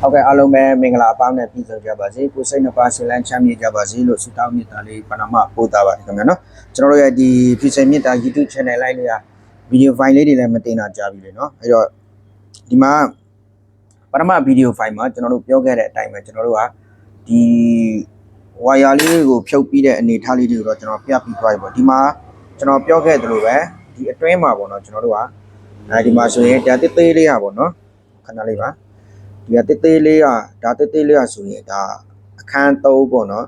ဟုတ်ကဲ့အားလုံးပဲမင်္ဂလာအပေါင်းနဲ့ပြည့်စုံကြပါစေကိုယ်စိတ်နှစ်ပါးဆင်လန်းချမ်းမြေ့ကြပါစေလို့ဆုတောင်းမေတ္တာလေးပဏာမပို့တာပါတယ်ခင်ဗျာနော်ကျွန်တော်တို့ရဲ့ဒီပြည့်စုံမေတ္တာ YouTube channel လိုက်လေးကဗီဒီယိုဖိုင်လေးတွေလည်းမတင်တာကြာပြီလေနော်အဲ့တော့ဒီမှာပဏာမဗီဒီယိုဖိုင်မှာကျွန်တော်တို့ပြောခဲ့တဲ့အတိုင်းပဲကျွန်တော်တို့ကဒီဝါယာလေးကိုဖြုတ်ပြီးတဲ့အနေအထားလေးတွေကိုတော့ကျွန်တော်ပြပြီးသွားပြီပေါ့ဒီမှာကျွန်တော်ပြောခဲ့သလိုပဲဒီအတွင်းမှာပေါ့နော်ကျွန်တော်တို့ကအဲဒီမှာဆိုရင်တရားတစ်သေးလေးอ่ะပေါ့နော်ခဏလေးပါ ဒီကတေးသေးလေးကဒါတေးသေးလေးကဆိုရင်ဒါအခန်း3ပေါ့နော်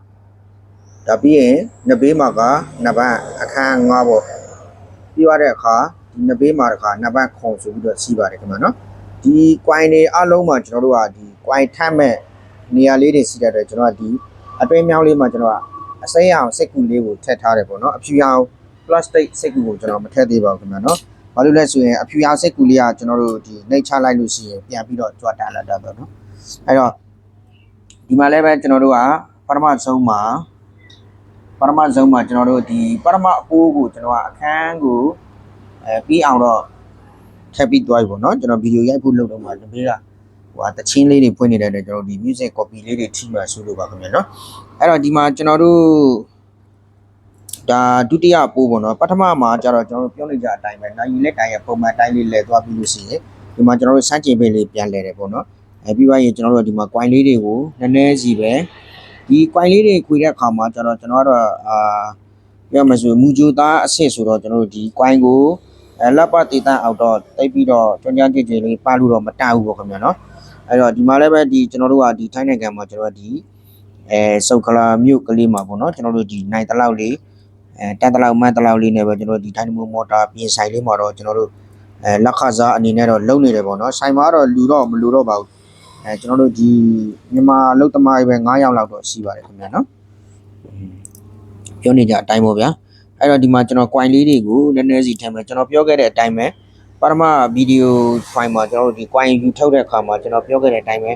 ဒါပြီးရင်နဘေးမှာကနဘန်အခန်း5ပေါ့ပြီးရတဲ့အခါဒီနဘေးမှာတခါနဘန်ခုံဆိုပြီးတော့ရှိပါတယ်ခင်ဗျာနော်ဒီ coin တွေအလုံးမှာကျွန်တော်တို့ကဒီ coin ထပ်မဲ့နေရာလေးတွေရှိတဲ့အတွက်ကျွန်တော်ကဒီအတွင်းမြောင်းလေးမှာကျွန်တော်ကအစိမ်းအောင်စိတ်ကူလေးကိုထည့်ထားတယ်ပေါ့နော်အဖြူအောင် plastic စိတ်ကူကိုကျွန်တော်မထည့်သေးပါဘူးခင်ဗျာနော် ဘာလို့လဲဆိုရင်အဖြူရောင်စိတ်ကူလေးကကျွန်တော်တို့ဒီနှိပ်ချလိုက်လို့ရှိရင်ပြန်ပြီးတော့ကြွတာလာတာပေါ့နော်အဲ့တော့ဒီမှာလည်းပဲကျွန်တော်တို့ကပရမဆုံးမှာပရမဆုံးမှာကျွန်တော်တို့ဒီပရမအပိုးကိုကျွန်တော်ကအခန်းကိုအဲပြီးအောင်တော့ထပ်ပြီးသွားပြီပေါ့နော်ကျွန်တော်ဗီဒီယိုရိုက်ဖို့လုပ်တော့မှတပေးကဟိုတချင်းလေးတွေဖွင့်နေတဲ့အတွက်ကျွန်တော်ဒီ music copy လေးတွေထိမှဆိုလို့ပါခင်ဗျာနော်အဲ့တော့ဒီမှာကျွန်တော်တို့ ဒါဒုတိယပိုးပေါ့နော်ပထမမှာကျတော့ကျွန်တော်တို့ပြောနေကြအတိုင်းပဲနိုင်ရင်လက်တိုင်ရဲ့ပုံမှန်အတိုင်းလေးလဲသွားပြီးလို့ရှိရင်ဒီမှာကျွန်တော်တို့စမ်းချင်ပင်လေးပြန်လဲတယ်ပေါ့နော်အဲပြီးသွားရင်ကျွန်တော်တို့ဒီမှာ coin လေးတွေကိုနည်းနည်းစီပဲဒီ coin လေးတွေခွေတဲ့အခါမှာကျွန်တော်ကျွန်တော်ကတော့အာပြောမှဆိုမူဂျိုသားအဆင့်ဆိုတော့ကျွန်တော်တို့ဒီ coin ကိုအဲလက်ပတ်တီတန်အောက်တော့တိတ်ပြီးတော့ကျွမ်းကျွမ်းကြည်ကြည်လေးပါလို့တော့မတဘူးပေါ့ခင်ဗျာနော်အဲ့တော့ဒီမှာလည်းပဲဒီကျွန်တော်တို့ကဒီထိုင်းနိုင်ငံမှာကျွန်တော်တို့ဒီအဲစုတ်ကလာမြို့ကလေးမှာပေါ့နော်ကျွန်တော်တို့ဒီနိုင်တလောက်လေး အဲတက်တလောက်မတ်တလောက်လေးနဲ့ပဲကျွန်တော်တို့ဒီထိုင်းမိုမော်တာပြင်ဆိုင်လေးမှာတော့ကျွန်တော်တို့အဲလက်ခစားအနေနဲ့တော့လုံနေတယ်ပေါ့နော်ဆိုင်မှာတော့လူတော့မလူတော့ပါဘူးအဲကျွန်တော်တို့ဒီမြန်မာအလုတ်သမားတွေပဲ9ယောက်လောက်တော့ရှိပါတယ်ခင်ဗျာနော်ပြောနေကြအတိုင်းပေါ့ဗျာအဲ့တော့ဒီမှာကျွန်တော် coin လေးတွေကိုနည်းနည်းစီထည့်မယ်ကျွန်တော်ပြောခဲ့တဲ့အတိုင်းပဲပရမဗီဒီယို file မှာကျွန်တော်တို့ဒီ coin ယူထုတ်တဲ့အခါမှာကျွန်တော်ပြောခဲ့တဲ့အတိုင်းပဲ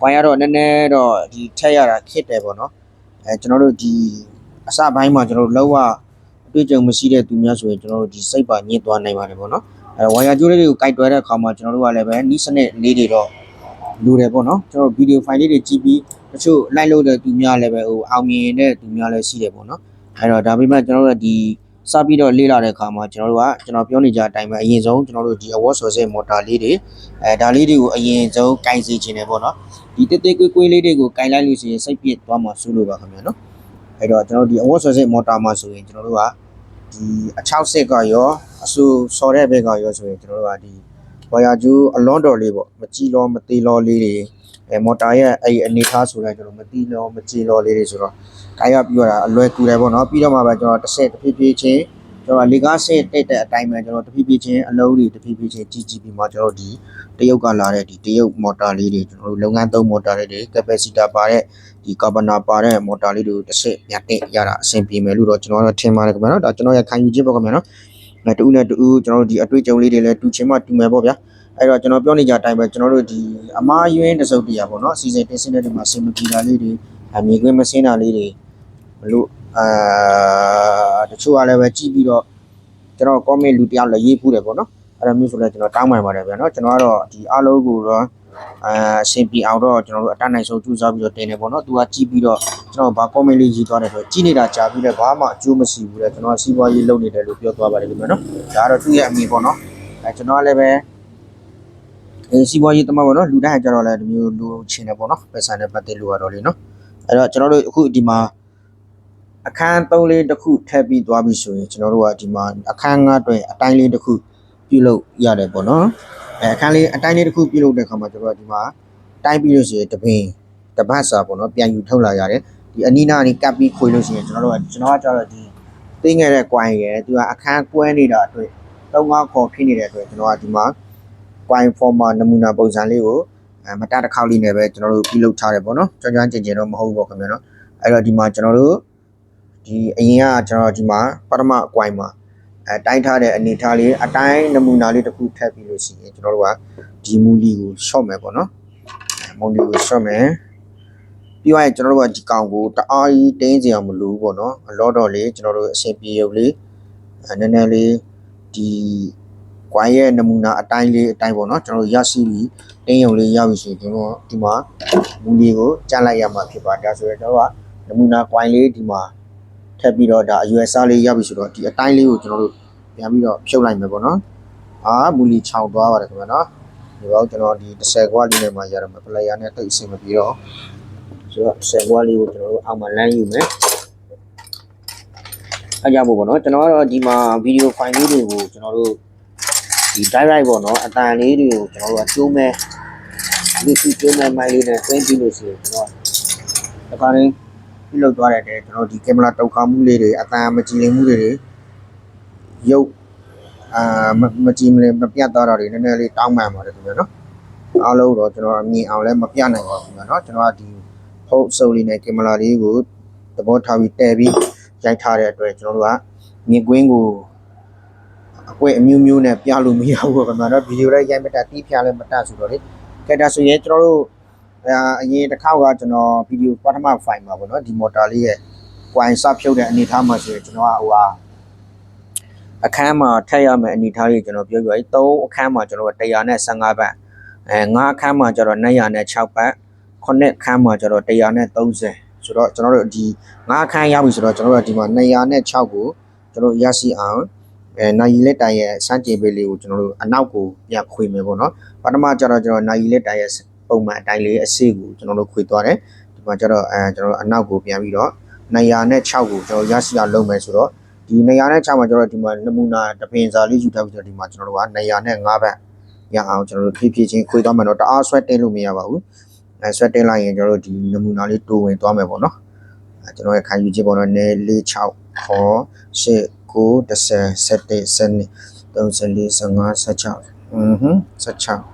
coin ကတော့နည်းနည်းတော့ဒီထည့်ရတာခစ်တယ်ပေါ့နော်အဲကျွန်တော်တို့ဒီအစပိုင်းမှာကျွန်တော်တို့လောက်အ တွေ့အကြုံမရှိတဲ့သူများဆိုရင်ကျွန်တော်တို့ဒီစိတ်ပါညစ်သွားနိုင်ပါတယ်ပေါ့နော်အဲဝါယာကျိုးလေးတွေကိုကြိုက်တွဲတဲ့အခါမှာကျွန်တော်တို့ကလည်းပဲနီးစနစ်လေးတွေတော့လိုတယ်ပေါ့နော်ကျွန်တော်ဗီဒီယိုဖိုင်လေးတွေကြည့်ပြီးတချို့လိုက်လို့တဲ့သူများလည်းပဲဟိုအောင်မြင်တဲ့သူများလည်းရှိတယ်ပေါ့နော်အဲ့တော့ဒါပေမဲ့ကျွန်တော်တို့ကဒီစပြီးတော့လေ့လာတဲ့အခါမှာကျွန်တော်တို့ကကျွန်တော်ပြောနေကြအတိုင်းပဲအရင်ဆုံးကျွန်တော်တို့ဒီ award ဆိုတဲ့မော်တာလေးတွေအဲဒါလေးတွေကိုအရင်ဆုံးကင်စီခြင်းတယ်ပေါ့နော်ဒီတေးသေးကွေးကွေးလေးတွေကိုကင်လိုက်လို့ရှိရင်စိတ်ပြည့်သွားမှာစိုးလို့ပါခင်ဗျာနော်အဲ့တော့ကျွန်တော်တို့ဒီ award ဆိုတဲ့မော်တာမှာဆိုရင်ကျွန်တော်တို့က ဒီအချောက်စစ်ကရောအဆူစော်တဲ့ဘက်ကရောဆိုရင်ကျွန်တော်တို့ကဒီဝါယာကျိုးအလွန်တော်လေးပေါ့မကြည်လောမသေးလောလေးတွေအဲမော်တာရဲ့အဲ့ဒီအနေထားဆိုတော့ကျွန်တော်မတီးလောမကြည်လောလေးတွေဆိုတော့ကိုင်ရပြီးတော့အလွယ်ကူတယ်ပေါ့နော်ပြီးတော့မှပဲကျွန်တော်တစ်ဆက်တစ်ဖြည်းဖြည်းချင်းကျွန်တော်လေကားဆစ်တက်တဲ့အတိုင်းပဲကျွန်တော်တစ်ဖြည်းဖြည်းချင်းအလုံးတွေတစ်ဖြည်းဖြည်းချင်းကြီးကြီးပြီးမှကျွန်တော်ဒီတရုတ်ကလာတဲ့ဒီတရုတ်မော်တာလေးတွေကျွန်တော်တို့လုပ်ငန်းသုံးမော်တာလေးတွေ capacitor ပါတဲ့ ဒီကာဗနာပါတဲ့မော်တာလေးတွေကိုတစ်ဆက်ပြန်တင်ရတာအဆင်ပြေမယ်လို့တော့ကျွန်တော်ကတော့ထင်ပါတယ်ခင်ဗျာနော်ဒါကျွန်တော်ရဲ့ခံယူခြင်းပေါ့ခင်ဗျာနော်အဲတူနဲ့တူကျွန်တော်တို့ဒီအတွေ့အကြုံလေးတွေလည်းတူချင်းမှတူမယ်ပေါ့ဗျာအဲ့တော့ကျွန်တော်ပြောနေကြအတိုင်းပဲကျွန်တော်တို့ဒီအမားယွင်းတစ်စုပ်တရာပေါ့နော်အစီအစဉ်တင်စင်းတဲ့ဒီမှာစင်မကြည်တာလေးတွေအမြေခွင်းမစင်းတာလေးတွေဘလို့အာတချို့ကလည်းပဲကြည့်ပြီးတော့ကျွန်တော် comment လူတယောက်လည်းရေးဖူးတယ်ပေါ့နော်အဲ့ဒါမျိုးဆိုလည်းကျွန်တော်တောင်းပန်ပါတယ်ဗျာနော်ကျွန်တော်ကတော့ဒီအားလုံးကိုတော့ အာအဆင်ပြေအောင်တော့ကျွန်တော်တို့အတတ်နိုင်ဆုံးကြိုးစားပြီးတော့တင်တယ်ပေါ့နော်သူကကြည့်ပြီးတော့ကျွန်တော်ဘာ comment လေးရေးသွားတယ်ဆိုတော့ကြည့်နေတာကြာပြီးလည်းဘာမှအကျိုးမရှိဘူးလေကျွန်တော်စီးပွားရေးလုပ်နေတယ်လို့ပြောသွားပါတယ်ခင်ဗျာနော်ဒါကတော့သူ့ရဲ့အမိပေါ့နော်အဲကျွန်တော်ကလည်းပဲအဲစီးပွားရေးတမတ်ပေါ့နော်လူတိုင်းကကြတော့လည်းဒီမျိုးလူချင်းတယ်ပေါ့နော်ပတ်စံနဲ့ပတ်သက်လို့ရတော့လေနော်အဲ့တော့ကျွန်တော်တို့အခုဒီမှာအခန်း၃လေးတစ်ခုထည့်ပြီးသွားပြီဆိုရင်ကျွန်တော်တို့ကဒီမှာအခန်း၅အတွက်အတိုင်းလေးတစ်ခုပြုလုပ်ရတယ်ပေါ့နော် အဲအခန်းလေးအတိုင်းလေးတစ်ခုပြုလုပ်တဲ့အခါမှာကျွန်တော်တို့ကဒီမှာတိုင်းပြီးလို့ရှိရင်တပင်တပတ်စာပေါ့နော်ပြန်ယူထုတ်လာရတယ်ဒီအနီးနားကနေကပ်ပြီးခွေလို့ရှိရင်ကျွန်တော်တို့ကကျွန်တော်ကကြတော့ဒီသိငယ်တဲ့ coin ရယ်သူကအခန်းကွဲနေတာအတွက်၃၅ခေါ်ဖြစ်နေတဲ့အတွက်ကျွန်တော်ကဒီမှာ coin former နမူနာပုံစံလေးကိုအဲမတတစ်ခေါက်လေးနဲ့ပဲကျွန်တော်တို့ပြုလုပ်ထားတယ်ပေါ့နော်ကျွမ်းကျွမ်းကျင်ကျင်တော့မဟုတ်ဘူးပေါ့ခင်ဗျာနော်အဲ့တော့ဒီမှာကျွန်တော်တို့ဒီအရင်ကကျွန်တော်ဒီမှာပထမ coin မှာ အဲတိုင်းထားတဲ့အနေထားလေးအတိုင်းနမူနာလေးတစ်ခုထပ်ပြီးလို့ရှိရင်ကျွန်တော်တို့ကဒီမူလီကိုရှော့မယ်ပေါ့နော်မုံလီကိုရှော့မယ်ပြီးရင်ကျွန်တော်တို့ကဒီကောင်ကိုတအားကြီးတင်းစီအောင်မလို့ပေါ့နော်အလောတော်လေးကျွန်တော်တို့အရှင်ပြေရုပ်လေးနည်းနည်းလေးဒီကွိုင်းရဲ့နမူနာအတိုင်းလေးအတိုင်းပေါ့နော်ကျွန်တော်တို့ရရှိပြီးတင်းရုံလေးရပြီဆိုရင်ကျွန်တော်ဒီမှာမူလီကိုကြန့်လိုက်ရမှာဖြစ်ပါဒါဆိုရင်ကျွန်တော်ကနမူနာကွိုင်းလေးဒီမှာ ထပ်ပြီးတော့ဒါအရွယ်စားလေးရပြီဆိုတော့ဒီအတိုင်းလေးကိုကျွန်တော်တို့ပြန်ပြီးတော့ဖြုတ်လိုက်မယ်ပေါ့နော်အာမူလီခြောင်သွားပါတယ်ခင်ဗျာနော်ဒီဘောက်ကျွန်တော်ဒီ30ကွာလေးနဲ့မှရရမယ်ပလေယာနဲ့တိတ်အဆင်မပြေတော့ဆိုတော့30ကွာလေးကိုကျွန်တော်တို့အောက်မှာလမ်းယူမယ်အကြဖို့ပေါ့နော်ကျွန်တော်ကတော့ဒီမှာဗီဒီယိုဖိုင်လေးတွေကိုကျွန်တော်တို့ဒီ direct ပေါ့နော်အတန်လေးတွေကိုကျွန်တော်တို့ကကျိုးမဲ့လူစုကျိုးမဲ့မိုင်းလေးနဲ့တွင်းပြီးလို့ဆိုရင်ကျွန်တော်တခါတည်း ပြုလုပ်သွားတဲ့တည်းကျွန်တော်ဒီကင်မရာတုံခါမှုလေးတွေအတန်မကြည်လင်မှုတွေရုပ်အာမကြည်မလင်မပြတ်သွားတာတွေနည်းနည်းလေးတောင်းပန်ပါတယ်ခင်ဗျာနော်အားလုံးတော့ကျွန်တော်အမြင်အောင်လည်းမပြနိုင်ပါဘူးခင်ဗျာနော်ကျွန်တော်ကဒီဟုတ်စုပ်လေးနဲ့ကင်မရာလေးကိုသဘောထားပြီးတဲပြီးရိုက်ထားတဲ့အတွက်ကျွန်တော်တို့ကမြင်ကွင်းကိုအကွဲအမျိုးမျိုးနဲ့ပြလို့မရဘူးခင်ဗျာနော်ဗီဒီယိုလိုက်ရိုက်မတတ်တီးဖြားလည်းမတတ်ဆိုတော့လေကဲဒါဆိုရင်ကျွန်တော်တို့ ဒါအရင်တစ်ခေါက်ကကျွန်တော်ဗီဒီယိုပထမဖိုင်မှာပေါ့နော်ဒီမော်တာလေးရဲ့ကွိုင်းစဖြုတ်တဲ့အနေထားမှာဆိုရင်ကျွန်တော်ကဟိုဟာအခန်းမှာထည့်ရမယ့်အနေထားလေးကျွန်တော်ပြောပြပြီး3အခန်းမှာကျွန်တော်115ဘတ်အဲ9အခန်းမှာကျတော့906ဘတ်9အခန်းမှာကျတော့130ဆိုတော့ကျွန်တော်တို့ဒီ9အခန်းရပြီဆိုတော့ကျွန်တော်တို့ဒီမှာ906ကိုကျွန်တော်ရရှိအောင်အဲနိုင်လက်တိုင်ရဲ့စမ်းကျင်ပေးလေးကိုကျွန်တော်တို့အနောက်ကိုပြန်ခွေမယ်ပေါ့နော်ပထမကျတော့ကျွန်တော်နိုင်လက်တိုင်ရဲ့ ပုံမှန်အတိုင်းလေးအစီကိုကျွန်တော်တို့ခွေသွားတယ်ဒီမှာကျတော့အဲကျွန်တော်တို့အနောက်ကိုပြန်ပြီးတော့906ကိုကျွန်တော်ရရှိအောင်လုပ်မယ်ဆိုတော့ဒီ906မှာကျတော့ဒီမှာနမူနာတပင်စာလေးယူထားပြီးတော့ဒီမှာကျွန်တော်တို့က905ဘတ်ရအောင်ကျွန်တော်တို့ဖြည်းဖြည်းချင်းခွေသွားမယ်တော့တအားဆွဲတင်လို့မရပါဘူးအဲဆွဲတင်လိုက်ရင်ကျွန်တော်တို့ဒီနမူနာလေးတိုးဝင်သွားမယ်ပေါ့နော်အဲကျွန်တော်ရဲ့ခံယူချက်ပေါ့နော်၄6ခေါ်၈9 10 17 12 13 14 15 16อือ16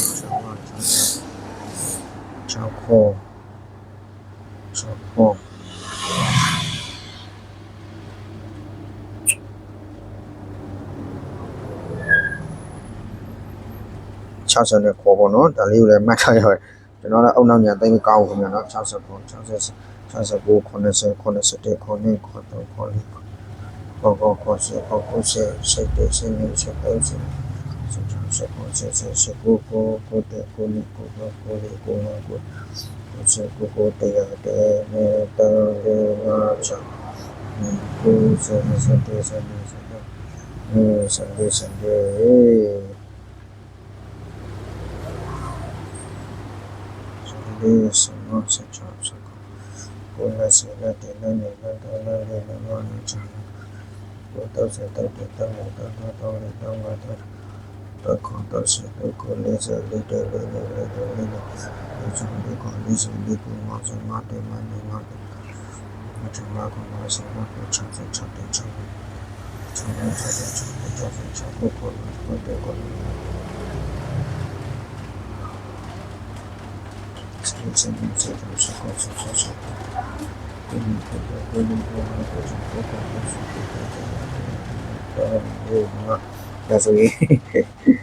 โคสะโพก60ခေါ်ပေါ့နော်ဒါလေးကိုလည်းမှတ်ထားရပါတယ်ကျွန်တော်လည်းအုံနောက်ညာတိတ်မကောင်းဘူးခင်ဗျာနော်60ခေါ်60 69 90 91 92 93 94 95 96 97 98 99 100 101 102 103 104 105 106 107 108 109 110 111 112 113 114 115 116 117 118 119 120 121 122 123 124 125 126 127 128 129 130 131 132 133 134 135 136 137 138 139 140 141 142 143 144 145 146 147 148 149 150 151 152 153 154 155 156 157 158 159 160 161 162 163 164 165 166 167 168 169 170 171 172 173 174 175 176 177 178 179 180 181 182 183 184 185 186 187 188 189 190 191 192 193 194 195 196 197 198 199 100 101 102 103 104 105 106 107 108 109 110 111 112 113 114 115 116 117 118 119 120 121 122 1 Sunday Sunday Sunday सम्मान से छाप सको कोला सेला तेला नेला डाला लेला माना जाना कोता सेता टेता मोता तो तो लेता माता a quarter-circle college, a little Sunday college, diploma, Mate, Mane, Mate, Chuma, Kuma, Sama, Chate, Chate, Chate, Chuma, Chate, Chate, Chate, Chate, College, Mate, College. Skills and incentives across the society. Building program, building program, building program, building program, building program, building program, building program, ဒါဆိုရင်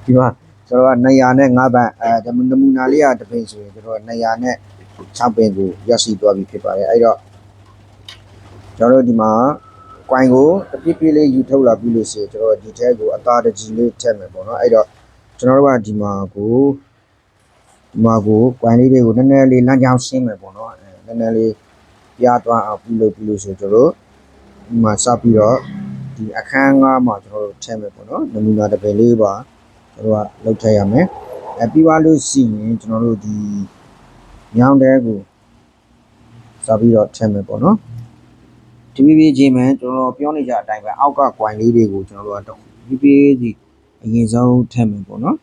ဒီမှာကျွန်တော်က200နဲ့5ဘတ်အဲနမူနာလေးကတစ်ပင်ဆိုရင်ကျွန်တော်200နဲ့6ပင်ကိုရက်စီသွားပြီဖြစ်ပါတယ်အဲ့တော့ကျွန်တော်တို့ဒီမှာကွိုင်ကိုတပြည့်ပြည့်လေးယူထုတ်လာပြီးလို့ရှိရင်ကျွန်တော်ဒီထဲကိုအသားတကြီးလေးထည့်မယ်ပေါ့နော်အဲ့တော့ကျွန်တော်တို့ကဒီမှာကိုဒီမှာကိုကွိုင်လေးတွေကိုနည်းနည်းလေးလမ်းကြောင်းရှင်းမယ်ပေါ့နော်အဲနည်းနည်းလေးပြားသွားအောင်ပြုလုပ်ပြီးလို့ရှိရင်ကျွန်တော်တို့ဒီမှာစပြီးတော့ ဒီအခန်းငါးမှာကျွန်တော်တို့ထည့်မယ်ပေါ့နော်နမူနာတစ်ပင်လေးပါကျွန်တော်ကလုပ်ထည့်ရမယ်အဲပြီးသွားလို့ရှိရင်ကျွန်တော်တို့ဒီညောင်းတဲကိုစပြီးတော့ထည့်မယ်ပေါ့နော်ဒီပြပြချင်းမှကျွန်တော်ပြောနေကြအတိုင်းပဲအောက်ကကွိုင်လေးတွေကိုကျွန်တော်တို့ကပြပြစီအရင်ဆုံးထည့်မယ်ပေါ့နော်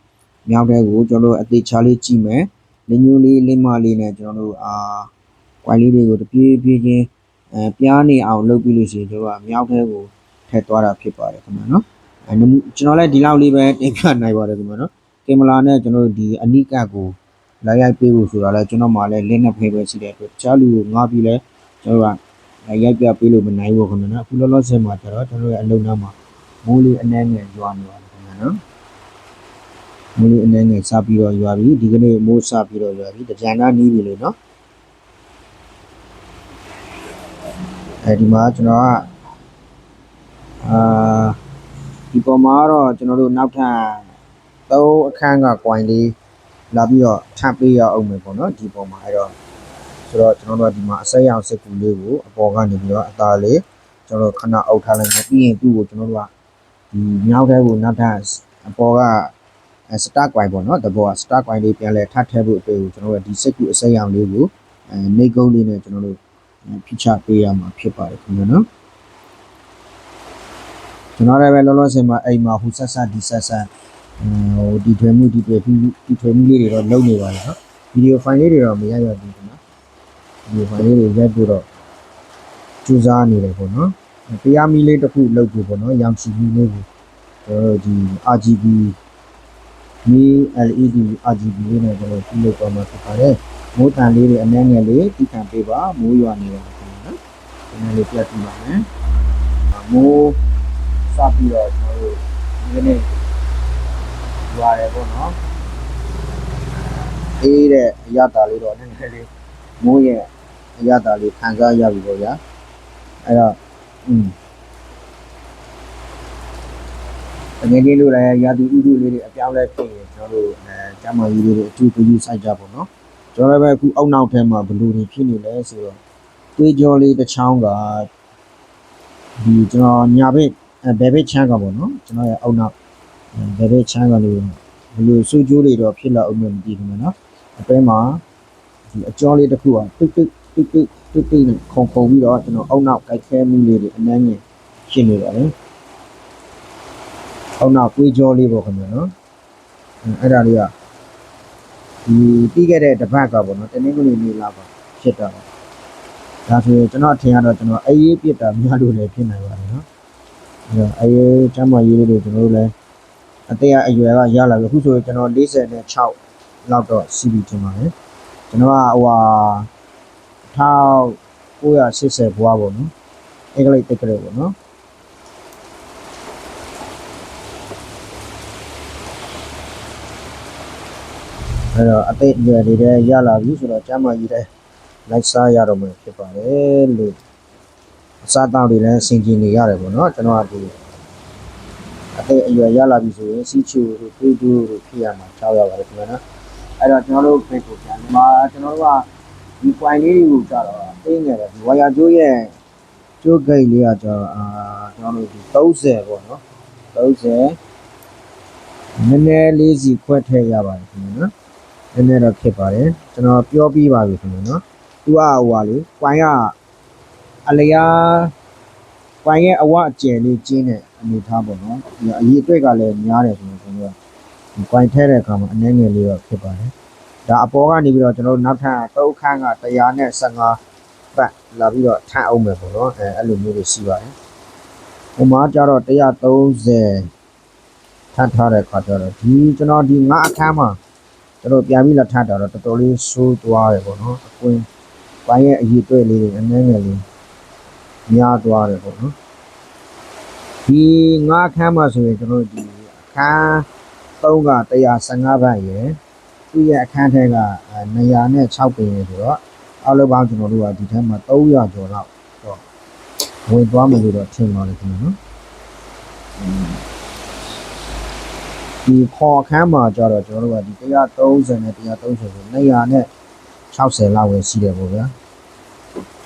မြောက်တဲကိုကျွန်တော်တို့အသေးချာလေးကြည့်မယ်လင်းညူးလေးလင်းမလေးနဲ့ကျွန်တော်တို့အာကွိုင်လေးတွေကိုတပြေးပြေးချင်းအဲပြားနေအောင်လုပ်ပြီးလို့ရှိရင်ကျွန်တော်ကမြောက်တဲကို ထည့်သွားတာဖြစ်ပါတယ်ခင်ဗျာနော်အဲနမူကျွန်တော်လည်းဒီလောက်လေးပဲတင်ပြနိုင်ပါတယ်ဒီမှာနော်ကင်မရာနဲ့ကျွန်တော်တို့ဒီအနိကတ်ကိုလာရိုက်ပေးဖို့ဆိုတာလဲကျွန်တော်မှလည်းလင်းနဲ့ဖေးပဲရှိတဲ့အတွက်တခြားလူကိုငားပြီးလဲကျွန်တော်ကရိုက်ပြပေးလို့မနိုင်ဘူးခင်ဗျာနော်အခုလောလောဆယ်မှာကျတော့ကျွန်တော်ရဲ့အလုံးသားမှာမိုးလေးအနှဲငယ်ရွာနေပါတယ်ခင်ဗျာနော်မိုးလေးအနှဲငယ်စပြီးတော့ရွာပြီဒီကနေ့မိုးစပြီးတော့ရွာပြီတကြံသားနီးပြီလေနော်အဲဒီမှာကျွန်တော်က အာဒီပေါ်မှာတော့ကျွန်တော်တို့နောက်ထပ်သုံးအခန်းက coin လေးလာပြီးတော့ထပ်ပေးရအောင်မယ်ပေါ့နော်ဒီပေါ်မှာအဲ့တော့ဆိုတော့ကျွန်တော်တို့ကဒီမှာအစိမ်းရောင်စက်ကူလေးကိုအပေါ်ကနေပြီးတော့အသားလေးကျွန်တော်တို့ခဏအုပ်ထားလိုက်မယ်ပြီးရင်သူ့ကိုကျွန်တော်တို့ကဒီမြောက်ထဲကိုနောက်ထပ်အပေါ်ကအဲစတာကွိုင်ပေါ့နော်တဘောကစတာကွိုင်လေးပြန်လဲထပ်ထည့်ဖို့အတွက်ကိုကျွန်တော်တို့ကဒီစက်ကူအစိမ်းရောင်လေးကိုအဲနေကုန်းလေးနဲ့ကျွန်တော်တို့ဖိချပေးရမှာဖြစ်ပါတယ်ခင်ဗျာနော် ကျွန်တော်လည်းပဲလောလောဆယ်မှာအိမ်မှာဟူဆက်ဆက်ဒီဆက်ဆက်ဟိုဒီထွေမှုဒီထွေမှုဒီထွေမှုလေးတွေတော့လုပ်နေပါလေနော်ဗီဒီယိုဖိုင်လေးတွေတော့မရရဘူးခင်ဗျာဗီဒီယိုဖိုင်လေးတွေရိုက်ပြီးတော့ကြိုးစားနေတယ်ပေါ့နော်တရားမီလေးတစ်ခုလုပ်ပြီးပေါ့နော်ရောင်ချီမီလေးကိုကျွန်တော်ဒီ RGB မီ LED RGB လေးနဲ့ကျွန်တော်ပြုလုပ်သွားမှာဖြစ်ပါတယ်မိုးတန်လေးတွေအနှဲငယ်လေးတိခံပေးပါမိုးရွာနေတယ်ခင်ဗျာနော်ဒီနေ့လေးပြတ်ပြပါမယ်မိုး စပြီးတော့ကျွန်တော်တို့ဒီနေ့ရွာတယ်ပေါ့နော်အေးတဲ့အရသာလေးတော့နည်းနည်းလေးမိုးရဲ့အရသာလေးခံစားရပြီပေါ့ဗျာအဲ့တော့อืมတကယ်ကြီးလို့လည်းရာသီဥတုလေးတွေအပြောင်းလဲဖြစ်ရင်ကျွန်တော်တို့အဲကျမကြီးလေးတွေအထူးပြုယူဆိုင်ကြပေါ့နော်ကျွန်တော်လည်းပဲအခုအောက်နောက်ထဲမှာဘလူတွေဖြစ်နေလဲဆိုတော့တွေးကြောလေးတစ်ချောင်းကဒီကျွန်တော်ညာဘက်အဲ ဘယ်ဘက်ချမ်းကပေါ့နော်ကျွန်တော်ရဲ့အောက်နောက်ဘယ်ဘက်ချမ်းကလေးဘလူစူးကျိုးတွေတော့ဖြစ်လာအောင်မသိဘူးနော်အပဲမှာဒီအကျော်လေးတစ်ခုကတိတ်တိတ်တိတ်တိတ်တိတ်တိတ်နဲ့ခုံခုံပြီးတော့ကျွန်တော်အောက်နောက်ကြိုက်ခဲမှုလေးတွေအနှမ်းငယ်ဖြစ်နေပါတယ်အောက်နောက်တွေးကြောလေးပေါ့ခင်ဗျာနော်အဲ့ဒါလေးကဒီပြီးခဲ့တဲ့တပတ်ကပေါ့နော်တနင်္ဂနွေနေ့လောက်ပါဖြစ်တာပါဒါဆိုကျွန်တော်အထင်ကတော့ကျွန်တော်အေးအေးပြစ်တာများလို့လည်းဖြစ်နိုင်ပါတယ်နော် အဲ့တော့အေးအေးချမ်းမရေးလေးတွေကျွန်တော်တို့လည်းအသေးအရွယ်ကရလာပြီအခုဆိုရင်ကျွန်တော်46လောက်တော့စီးပြီးတင်ပါတယ်ကျွန်တော်ကဟိုဟာ1980ဘွားပေါ့နော်အင်္ဂလိပ်တက်ကလေးပေါ့နော်အဲ့တော့အသိအရွယ်တွေလည်းရလာပြီဆိုတော့ကျမ်းမာကြီးလည်းလိုက်စားရတော့မှဖြစ်ပါတယ်လို့ အစားတောက်တွေလည်းဆင်ကျင်နေရတယ်ပေါ့နော်ကျွန်တော်ကဒီအသိအရွယ်ရလာပြီဆိုရင်စီချူတို့တွေးတူတို့ဖြစ်ရမှာကြောက်ရပါတယ်ခင်ဗျာနော်အဲ့တော့ကျွန်တော်တို့ဖိတ်ကိုပြန်ဒီမှာကျွန်တော်တို့ကဒီ point လေးတွေကိုကြတော့အင်းငယ်တယ်ဒီဝါယာကျိုးရဲ့ကျိုးဂိတ်လေးကကြတော့အာကျွန်တော်တို့ဒီ30ပေါ့နော်30နည်းနည်းလေးစီခွက်ထည့်ရပါတယ်ခင်ဗျာနော်နည်းနည်းတော့ဖြစ်ပါတယ်ကျွန်တော်ပြောပြီးပါပြီခင်ဗျာနော်သူကဟိုပါလေကွိုင်းက အလျာကွိုင်းရဲ့အဝအကျယ်လေးကျင်းတဲ့အနေထားပေါ့နော်ဒီအရေးအတွက်ကလည်းများတယ်ဆိုတော့ကျွန်တော်ကကွိုင်းထဲတဲ့အခါမှာအနှဲငယ်လေးတော့ဖြစ်ပါတယ်ဒါအပေါ်ကနေပြီးတော့ကျွန်တော်တို့နောက်ထပ်သုံးခန်းက115ပတ်လာပြီးတော့ထပ်အောင်မယ်ပေါ့နော်အဲအဲ့လိုမျိုးတွေရှိပါတယ်ဟိုမှာကျတော့130ထပ်ထားတဲ့အခါကျတော့ဒီကျွန်တော်ဒီငါအခန်းမှာကျွန်တော်ပြန်ပြီးလက်ထပ်တာတော့တော်တော်လေးဆိုးသွားတယ်ပေါ့နော်အကွင်းပိုင်းရဲ့အရေးအတွက်လေးတွေအနှဲငယ်လေး များသွားတယ်ပေါ့နော်ဒီငါအခန်းမှာဆိုရင်ကျွန်တော်ဒီအခန်း3က115ဘတ်ရယ်သူ့ရဲ့အခန်းထဲက206ပင်ရယ်ဆိုတော့အောက်လုံးပေါင်းကျွန်တော်တို့ကဒီထဲမှာ300ကျော်လောက်တော့ဝင်သွားမယ်လို့တော့ထင်ပါတယ်ခင်ဗျာနော်ဒီခေါ်ခန်းမှာကြတော့ကျွန်တော်တို့ကဒီ130နဲ့130ဆို200နဲ့60လောက်ပဲရှိတယ်ပေါ့ဗျာ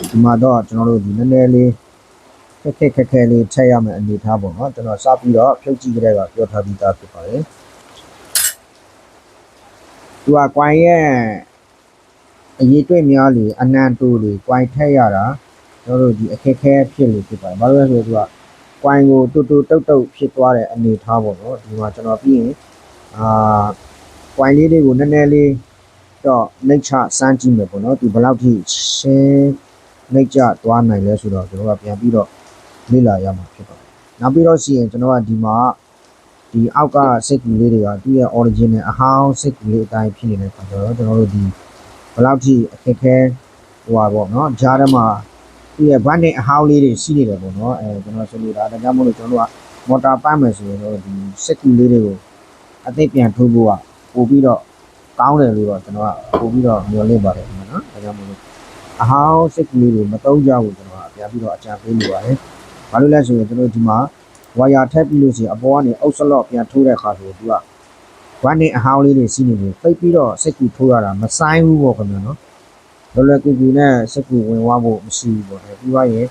ဒီမှာတော့ကျွန်တော်တို့ဒီနည်းနည်းလေးခက်ခက်ခက်ခဲလေးထည့်ရမယ်အနေထားပေါ့နော်ကျွန်တော်စပြီးတော့ဖြုတ်ကြည့်ကြတဲ့ကပြောထားပြီးသားဖြစ်ပါတယ်သူကကွိုင်းရဲ့အရေးတွေ့များလေအနံတိုးလေကွိုင်းထည့်ရတာကျွန်တော်တို့ဒီအခက်ခဲဖြစ်လို့ဖြစ်ပါတယ်ဘာလို့လဲဆိုတော့သူကကွိုင်းကိုတူတူတုတ်တုတ်ဖြစ်သွားတဲ့အနေထားပေါ့နော်ဒီမှာကျွန်တော်ပြီးရင်အာကွိုင်းလေးတွေကိုနည်းနည်းလေးတော့နှိတ်ချစမ်းကြည့်မယ်ပေါ့နော်သူဘယ်လောက်ထိရှင်း နှိတ်ချသွားနိုင်လဲဆိုတော့ကျွန်တော်ကပြန်ပြီးတော့လေ့လာရမှာဖြစ်ပါတယ်နောက်ပြီးတော့ရှိရင်ကျွန်တော်ကဒီမှာဒီအောက်ကစိတ်ကူလေးတွေကသူ့ရဲ့ origin နဲ့အဟောင်းစိတ်ကူလေးအတိုင်းဖြစ်နေတဲ့ခါကျတော့ကျွန်တော်တို့ဒီဘယ်လောက်ထိအခက်ခဲဟိုပါပေါ့နော်ဂျားထဲမှာသူ့ရဲ့ brand နဲ့အဟောင်းလေးတွေရှိနေတယ်ပေါ့နော်အဲကျွန်တော်ဆိုလိုတာဒါကြောင့်မို့လို့ကျွန်တော်တို့ကမော်တာပတ်မယ်ဆိုရင်တော့ဒီစိတ်ကူလေးတွေကိုအသိပြန်ထိုးဖို့ကပို့ပြီးတော့ကောင်းတယ်လို့တော့ကျွန်တော်ကပို့ပြီးတော့မျှော်လင့်ပါတယ်ခင်ဗျာနော်ဒါကြောင့်မို့လို့ အဟောင်းစိတ်ကူလေးတွေမတုံးကြဘူးကျွန်တော်ကပြန်ပြီးတော့အကြံပေးလိုပါတယ်ဘာလို့လဲဆိုရင်ကျွန်တော်ဒီမှာဝါယာထက်ပြီးလို့ရှိရင်အပေါ်ကနေအုပ်စလော့ပြန်ထိုးတဲ့အခါဆိုသူကဝမ်းနေအဟောင်းလေးတွေစီးနေတယ်ပိတ်ပြီးတော့စိတ်ကူထိုးရတာမဆိုင်ဘူးပေါ့ခင်ဗျာနော်လောလောကူကူနဲ့စိတ်ကူဝင်သွားဖို့မရှိဘူးပေါ့ပြီးသွားရင်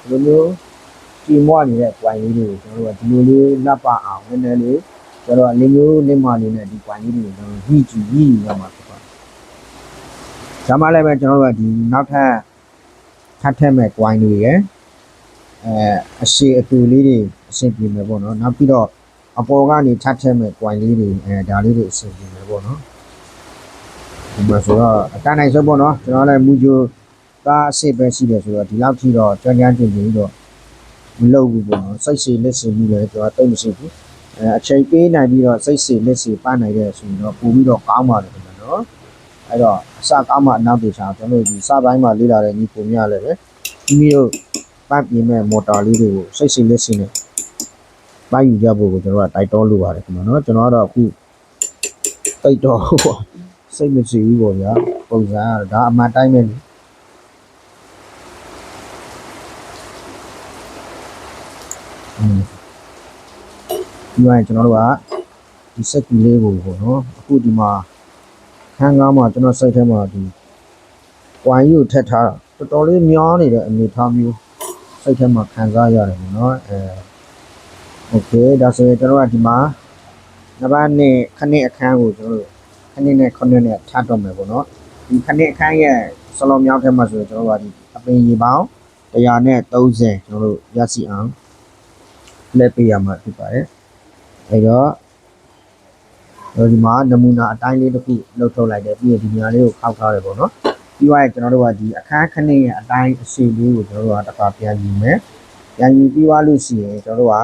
ဒီလိုမျိုးကြည်မွနေတဲ့ point လေးတွေကိုကျွန်တော်တို့ကဒီလိုလေးလက်ပအောင်နည်းနည်းလေးကျွန်တော်ကလေးမျိုးလေးမလေးနဲ့ဒီ point လေးတွေကိုကျွန်တော်ညှိကြည့်ညှိရမှာဖြစ်ပါတယ် ဒါမှလည်းပဲကျွန်တော်တို့ကဒီနောက်ထပ်ထပ်ထက်မဲ့ point တွေရယ်အဲအရှိအတူလေးတွေအဆင်ပြေမယ်ပေါ့နော်နောက်ပြီးတော့အပေါ်ကနေထပ်ထက်မဲ့ point လေးတွေအဲဒါလေးတွေအဆင်ပြေမယ်ပေါ့နော်ဒီမှာဆိုတော့အတန်းနိုင်ဆုံးပေါ့နော်ကျွန်တော်လည်းမူဂျိုကားအစ်ပဲရှိတယ်ဆိုတော့ဒီလောက်ထိတော့ကြွကြမ်းကြင်ကြင်တော့မလုပ်ဘူးပေါ့နော်စိတ်စီလက်စီမှုလည်းကျွန်တော်တိတ်မရှိဘူးအဲအချိန်ပေးနိုင်ပြီးတော့စိတ်စီလက်စီပန်းနိုင်တဲ့ဆိုရင်တော့ပို့ပြီးတော့ကောင်းပါတယ်ခင်ဗျာနော် အဲ့တော့အစကောင်းမှအနောက်တွေချာကျွန်တော်တို့ဒီစပိုင်းမှာလေးလာတဲ့ညီပုံများလည်းပဲဒီမျိုးပတ်ပြင်းမဲ့မော်တာလေးတွေကိုစိတ်စီလက်စီနဲ့ပတ်ယူကြဖို့ကိုကျွန်တော်ကတိုက်တွန်းလိုပါတယ်ခင်ဗျာနော်ကျွန်တော်ကတော့အခုတိုက်တော့ပေါ့စိတ်မရှိဘူးပေါ့ဗျာပုံစံကတော့ဒါအမှန်တိုင်းပဲလေอืมဒီမှာကျွန်တော်တို့ကဒီစက်ကူလေးကိုပေါ့နော်အခုဒီမှာ ခန်းကားမှာကျွန်တော်စိတ်ထဲမှာဒီဝိုင်းယူထက်ထားတာတော်တော်လေးများနေတဲ့အနေအထားမျိုး စိတ်ထဲမှာခံစားရတယ်ပေါ့နော်အဲโอเคဒါဆိုရင်ကျွန်တော်ကဒီမှာနံပါတ်1ခဏအခန်းကိုကျွန်တော်တို့ခဏနဲ့ခဏနဲ့ထားတော့မယ်ပေါ့နော်ဒီခဏအခန်းရဲ့စလောမြောက်ထဲမှာဆိုရင်ကျွန်တော်တို့ကဒီအပင်ရေပေါင်း130ကျွန်တော်တို့ရရှိအောင်လက်ပေးရမှာဖြစ်ပါတယ်အဲတော့ ဒီမှာနမူနာအတိုင်းလေးတစ်ခုလှုပ်ထုတ်လိုက်တယ်ပြီးရင်ဒီညာလေးကိုခောက်ထားတယ်ပေါ့နော်ပြီးသွားရင်ကျွန်တော်တို့ကဒီအခန်းခဏရဲ့အတိုင်းအစီလေးကိုကျွန်တော်တို့ကတစ်ခါပြန်ယူမယ်ပြန်ယူပြီးသွားလို့ရှိရင်ကျွန်တော်တို့က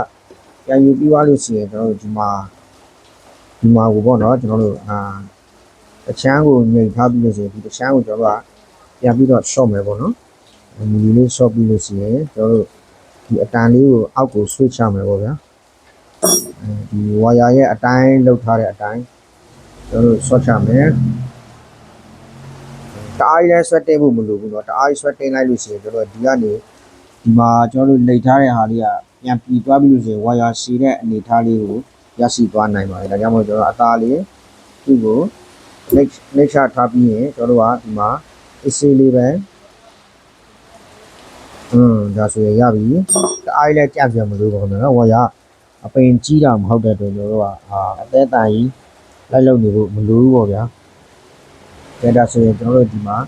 ပြန်ယူပြီးသွားလို့ရှိရင်ကျွန်တော်တို့ဒီမှာဒီမှာကိုပေါ့နော်ကျွန်တော်တို့အာတချမ်းကိုညှိထားပြီးလို့ရှိရင်ဒီတချမ်းကိုကျွန်တော်တို့ကပြန်ပြီးတော့ short မယ်ပေါ့နော်ဒီလေး short ပြီးလို့ရှိရင်ကျွန်တော်တို့ဒီအတန်လေးကိုအောက်ကို switch ချမယ်ပေါ့ဗျာအဲ ဒီဝါယာရဲ့အတိုင်းလောက်ထားတဲ့အတိုင်းကျွန်တော်တို့ short ချမယ် တအားကြီးလဲဆွဲတင်ဖို့မလိုဘူးเนาะတအားကြီးဆွဲတင်လိုက်လို့ရှိရင်ကျွန်တော်ဒီကနေဒီမှာကျွန်တော်တို့လိတ်ထားတဲ့ဟာလေးကပြန်ပြီးသွားပြီးလို့ရှိရင်ဝါယာစီတဲ့အနေထားလေးကိုရရှိသွားနိုင်ပါတယ်ဒါကြောင့်မို့ကျွန်တော်အသားလေးသူ့ကိုလိတ်လိတ်ချထားပြီးရင်ကျွန်တော်တို့ကဒီမှာအစီလေးပဲอืมဒါဆိုရင်ရပြီတအားကြီးလဲကြက်ပြန်မလို့ပါခင်ဗျာနော်ဝါယာ အပင်ကြီးတာမဟုတ်တဲ့အတွက်ကျွန်တော်တို့ကအာအသေးတန်ကြီးလိုက်လုပ်နေဖို့မလိုဘူးပေါ့ဗျာကဲဒါဆိုရင်ကျွန်တော်တို့ဒီမှာ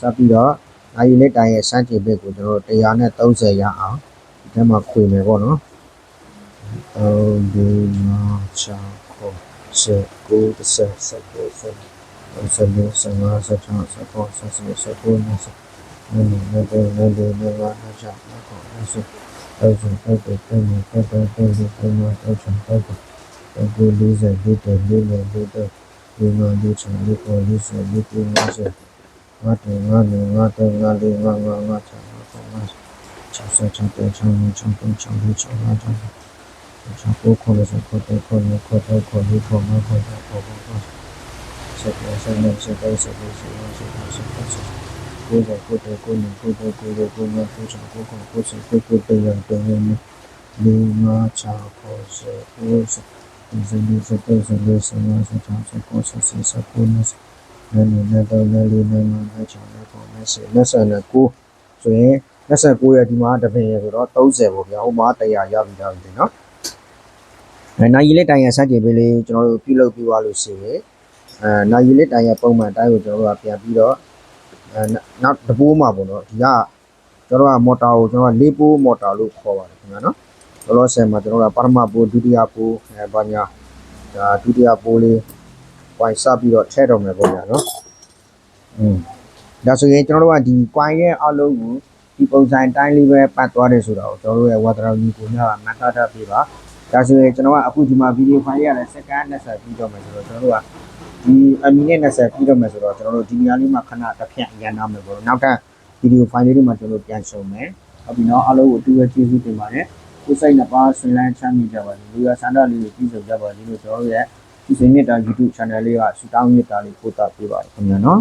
စပ်ပြီးတော့နိုင်ယူလက်တိုင်ရဲ့စမ်းချင်ဘက်ကိုကျွန်တော်တို့130ရအောင်ဒီထဲမှာခွေမယ်ပေါ့နော်အဒီနာချာကိုစေကိုတဆဆက်ကိုဆက်ဆက်လို့ဆငါဆက်ချောဆက်ကိုဆက်ဆက်ဆက်ကိုနဆက်နည်းနည်းနည်းနည်းနည်းနည်းနည်း နာချာကိုဆက်အဲ့ဒါအဲ့ဒါအဲ့ဒါအဲ့ဒါအဲ့ဒါအဲ့ဒါအဲ့ဒါအဲ့ဒါကိုလေးစားလေးတယ်လေးတယ်လေးတယ်ဒီမှာဒီချာလေးကိုလေးစားလေးကိုငါစားငါတယ်ငါနေငါတယ်ငါလေးငါငါငါချာငါကောငါချာဆက်ချာတဲ့ချာချာချာချာလေးချာငါချာချာကိုခေါ်လို့စခေါ်တယ်ခေါ်လို့ခေါ်တယ်ခေါ်လို့ခေါ်မှာခေါ်တယ်ခေါ်ခေါ်ခေါ်ဆက်ဆ ကိုယ်ကကိုယ်ကကိုယ်ကကိုယ်ကကိုယ်ကကိုယ်ကကိုယ်ကကိုယ်ကကိုယ်ကကိုယ်ကကိုယ်ကကိုယ်ကကိုယ်ကလူငါချောကိုယ်စကိုယ်စဇန်ဒီစတဲ့ဇန်ဒီစနာစတာစကိုယ်စစစကိုယ်နစနနေနေတော့လည်းလူနေမှာလည်းချောင်းလည်းပေါ်မယ်စေလက်ဆန်လည်းကိုဆိုရင်29ရက်ဒီမှာတပင်ရဆိုတော့30ပေါ့ဗျာဟိုမှာ100ရပြီတော့ဒီနော်အဲနိုင်ရီလေးတိုင်ရဆက်ကြည့်ပေးလေးကျွန်တော်တို့ပြုလုပ်ပြီးသွားလို့ရှိရင်အဲနိုင်ရီလေးတိုင်ရပုံမှန်တိုင်းကိုကျွန်တော်တို့ကပြန်ပြီးတော့ နောက်တပိုးမှာပေါ့နော်ဒီကကျွန်တော်ကမော်တာကိုကျွန်တော်ကလေးပိုးမော်တာလို့ခေါ်ပါတယ်ခင်ဗျာနော်လောလောဆယ်မှာကျွန်တော်ကပထမပိုးဒုတိယပိုးအဲဘာညာဒါဒုတိယပိုးလေးပွိုင်စပြီးတော့ထဲတော့မယ်ပေါ့ဗျာနော်อืมဒါဆိုရင်ကျွန်တော်တို့ကဒီပွိုင်ရဲ့အလုံးကိုဒီပုံစံတိုင်းလေးပဲပတ်သွားတယ်ဆိုတော့ကျွန်တော်တို့ရဲ့ဝါဒရောကြီးကိုညကမှတ်သားထားပြပါဒါဆိုရင်ကျွန်တော်ကအခုဒီမှာဗီဒီယိုဖိုင်လေးရတယ်စက္ကန့်20ပြီးတော့မယ်ဆိုတော့ကျွန်တော်တို့က ဒီအမီနဲ့20ပြီးတော့မယ်ဆိုတော့ကျွန်တော်တို့ဒီနေရာလေးမှာခဏတစ်ဖြတ်ရန်နာမယ်ပေါ့နောက်ထပ်ဗီဒီယိုဖိုင်လေးတွေမှာကျွန်တော်တို့ပြန်ရှုံမယ်ဟုတ်ပြီနော်အားလုံးကိုအတူပဲကျေးဇူးတင်ပါတယ်ကိုယ်စိတ်နှစ်ပါးဆွေးနွေးချမ်းမြေ့ကြပါစေလူရဆန္ဒလေးကိုပြည့်စုံကြပါစေလို့ကျွန်တော်တို့ရဲ့ဒီစိတ်မြတ်တာ YouTube channel လေးကစတောင်းမြတ်တာလေးပို့တာပေးပါတယ်ခင်ဗျာနော်